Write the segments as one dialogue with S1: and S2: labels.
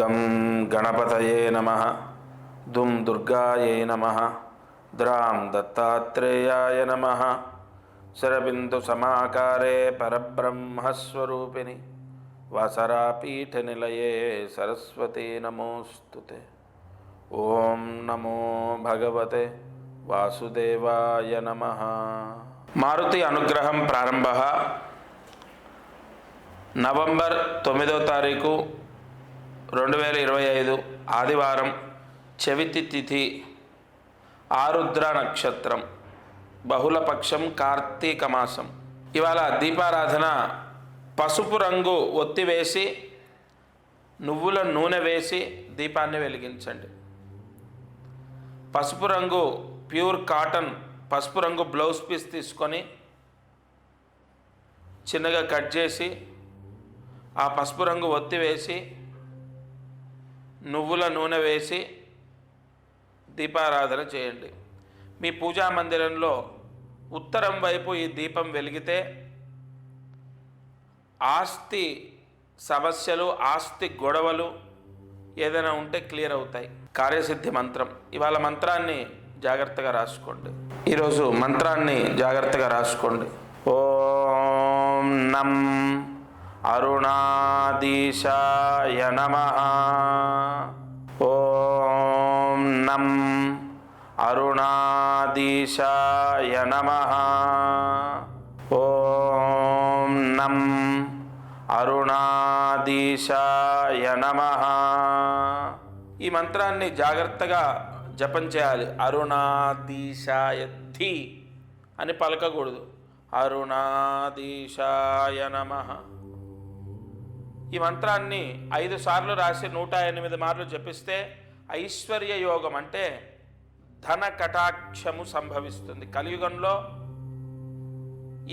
S1: గం గణపతయే నమ దుం దుర్గాయే నమ ద్రాం దత్తాత్రేయాయ నమ. శరబిందు సమాకారే పరబ్రహ్మస్వరూపిణి వసరాపీఠ నిలయే సరస్వతీ నమోస్తు ఓం నమో భగవతే వాసుదేవాయ నమ. మారుతి అనుగ్రహం ప్రారంభ. నవంబర్ తొమ్మిదో తారీఖు రెండు వేల ఇరవై ఐదు ఆదివారం చవితి తిథి ఆరుద్ర నక్షత్రం బహుళపక్షం కార్తీక మాసం. ఇవాళ దీపారాధన పసుపు రంగు ఒత్తి వేసి నువ్వుల నూనె వేసి దీపాన్ని వెలిగించండి. పసుపు రంగు ప్యూర్ కాటన్ పసుపు రంగు బ్లౌజ్ పీస్ తీసుకొని చిన్నగా కట్ చేసి ఆ పసుపు రంగు ఒత్తి వేసి నువ్వుల నూనె వేసి దీపారాధన చేయండి. మీ పూజా మందిరంలో ఉత్తరం వైపు ఈ దీపం వెలిగితే ఆస్తి సమస్యలు ఆస్తి గొడవలు ఏదైనా ఉంటే క్లియర్ అవుతాయి. కార్యసిద్ధి మంత్రం. ఇవాళ మంత్రాన్ని జాగ్రత్తగా రాసుకోండి. ఈరోజు మంత్రాన్ని జాగ్రత్తగా రాసుకోండి. ఓం నం అరుణాదీశాయ నమ. ఓం నం అరుణాదీశాయ నమ. ఓం నం అరుణాదీశాయ నమ. ఈ మంత్రాన్ని జాగ్రత్తగా జపం చేయాలి. అరుణాదీశాయ ధీ అని పలకకూడదు. అరుణాదీశాయ నమ. ఈ మంత్రాన్ని ఐదు సార్లు రాసి నూట ఎనిమిది మార్లు జపిస్తే ఐశ్వర్య యోగం అంటే ధన కటాక్షము సంభవిస్తుంది. కలియుగంలో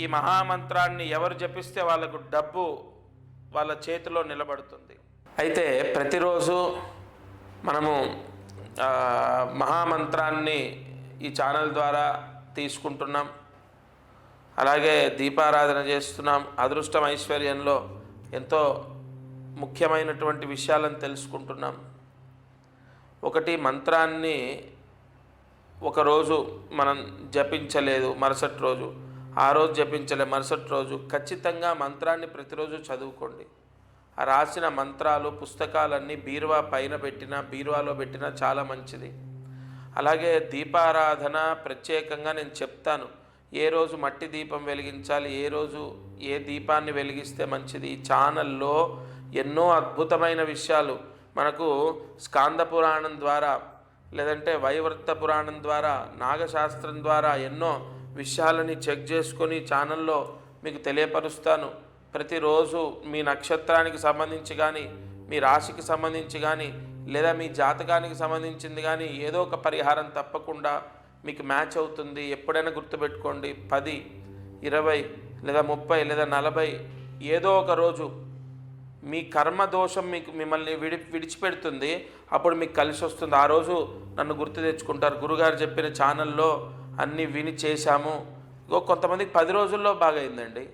S1: ఈ మహామంత్రాన్ని ఎవరు జపిస్తే వాళ్ళకు డబ్బు వాళ్ళ చేతిలో నిలబడుతుంది. అయితే ప్రతిరోజు మనము మహామంత్రాన్ని ఈ ఛానల్ ద్వారా తీసుకుంటున్నాం. అలాగే దీపారాధన చేస్తున్నాం. అదృష్టం ఐశ్వర్యంలో ఎంతో ముఖ్యమైనటువంటి విషయాలను తెలుసుకుంటున్నాం. ఒకటి మంత్రాన్ని ఒకరోజు మనం జపించలేదు మరుసటి రోజు. ఆ రోజు జపించలే మరుసటి రోజు. ఖచ్చితంగా మంత్రాన్ని ప్రతిరోజు చదువుకోండి. ఆ రాసిన మంత్రాలు పుస్తకాలన్నీ బీరువా పైన పెట్టినా బీరువాలో పెట్టినా చాలా మంచిది. అలాగే దీపారాధన ప్రత్యేకంగా నేను చెప్తాను. ఏ రోజు మట్టి దీపం వెలిగించాలి ఏ రోజు ఏ దీపాన్ని వెలిగిస్తే మంచిది? ఈ ఛానల్లో ఎన్నో అద్భుతమైన విషయాలు. మనకు స్కాంద పురాణం ద్వారా లేదంటే వైవర్త పురాణం ద్వారా నాగశాస్త్రం ద్వారా ఎన్నో విషయాలని చెక్ చేసుకొని ఛానల్లో మీకు తెలియపరుస్తాను. ప్రతిరోజు మీ నక్షత్రానికి సంబంధించి కానీ మీ రాశికి సంబంధించి కానీ లేదా మీ జాతకానికి సంబంధించింది కానీ ఏదో ఒక పరిహారం తప్పకుండా మీకు మ్యాచ్ అవుతుంది. ఎప్పుడైనా గుర్తుపెట్టుకోండి పది ఇరవై లేదా ముప్పై లేదా నలభై ఏదో ఒక రోజు మీ కర్మ దోషం మీకు మిమ్మల్ని విడి విడిచిపెడుతుంది. అప్పుడు మీకు కలిసి వస్తుంది ఆ రోజు నన్ను గుర్తు తెచ్చుకుంటారు. గురుగారు చెప్పిన ఛానల్లో అన్నీ విని చేశాము. ఇంకో కొంతమందికి పది రోజుల్లో బాగైందండి.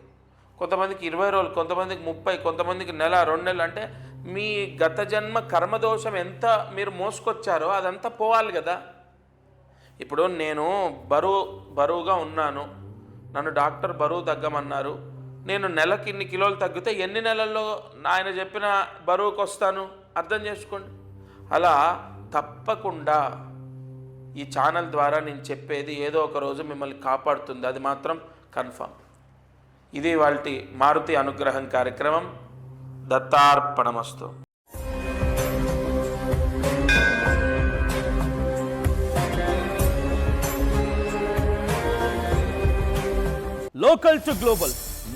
S1: కొంతమందికి ఇరవై రోజులు కొంతమందికి ముప్పై కొంతమందికి నెల రెండు నెలలు అంటే మీ గత జన్మ కర్మదోషం ఎంత మీరు మోసుకొచ్చారో అదంతా పోవాలి కదా. ఇప్పుడు నేను బరువు బరువుగా ఉన్నాను. నన్ను డాక్టర్ బరువు తగ్గమన్నారు. నేను నెలకి ఇన్ని కిలోలు తగ్గితే ఎన్ని నెలల్లో ఆయన చెప్పిన బరువుకు వస్తాను? అర్థం చేసుకోండి. అలా తప్పకుండా ఈ ఛానల్ ద్వారా నేను చెప్పేది ఏదో ఒక రోజు మిమ్మల్ని కాపాడుతుంది. అది మాత్రం కన్ఫామ్ ఇది వాళ్ళ మారుతి అనుగ్రహం కార్యక్రమం. దత్తార్పణమస్తు.
S2: Local to global